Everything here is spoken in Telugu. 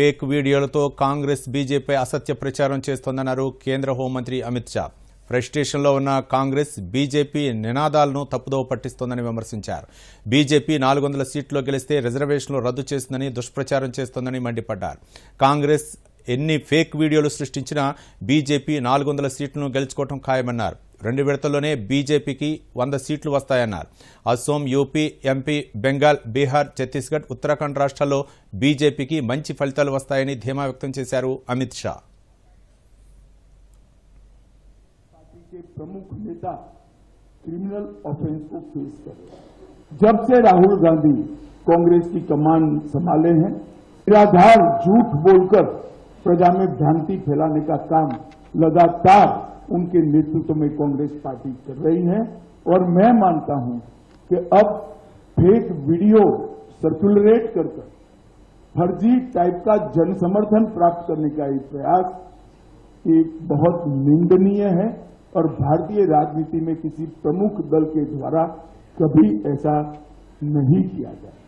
ఫేక్ వీడియోలతో కాంగ్రెస్ బీజేపీ అసత్య ప్రచారం చేస్తోందన్నారు కేంద్ర హోంమంత్రి అమిత్ షా ఫ్రస్ట్రేషన్లో ఉన్న కాంగ్రెస్ బీజేపీ నినాదాలను తప్పుదోవ పట్టిస్తోందని విమర్శించారు బీజేపీ నాలుగు వందల సీట్లో గెలిస్తే రిజర్వేషన్లు రద్దు చేసిందని దుష్ప్రచారం చేస్తోందని మండిపడ్డారు కాంగ్రెస్ ఎన్ని ఫేక్ వీడియోలు సృష్టించినా బీజేపీ నాలుగు వందల సీట్లను గెలుచుకోవడం ఖాయమన్నారు രണ്ട് ബിർതതുകളോനേ ബിജെപിക്ക് 100 സീറ്റలు వస్తాయని అన్నారు అస్సాం यूपी एमपी బెంగాల్ బీహార్ ఛత్తీస్‌గఢ్ ఉత్తరాఖండ్ రాష్ట్రాల్లో బిజెపికి మంచి ఫలితాలు వస్తాయని ధీమా వ్యక్తం చేశారు అమిత్ షా పార్టీకి ప్రముఖ নেতা క్రిమినల్ ఆఫెన్స్ ఉప フェイス जब से राहुल गांधी कांग्रेस की कमान संभाले हैं निराधार झूठ बोलकर प्रजा में भ्रांति फैलाने का काम लगातार उनके नेतृत्व में कांग्रेस पार्टी कर रही है और मैं मानता हूं कि अब फेक वीडियो सर्कुलरेट करकर फर्जी टाइप का जनसमर्थन प्राप्त करने का एक प्रयास एक बहुत निंदनीय है और भारतीय राजनीति में किसी प्रमुख दल के द्वारा कभी ऐसा नहीं किया जाए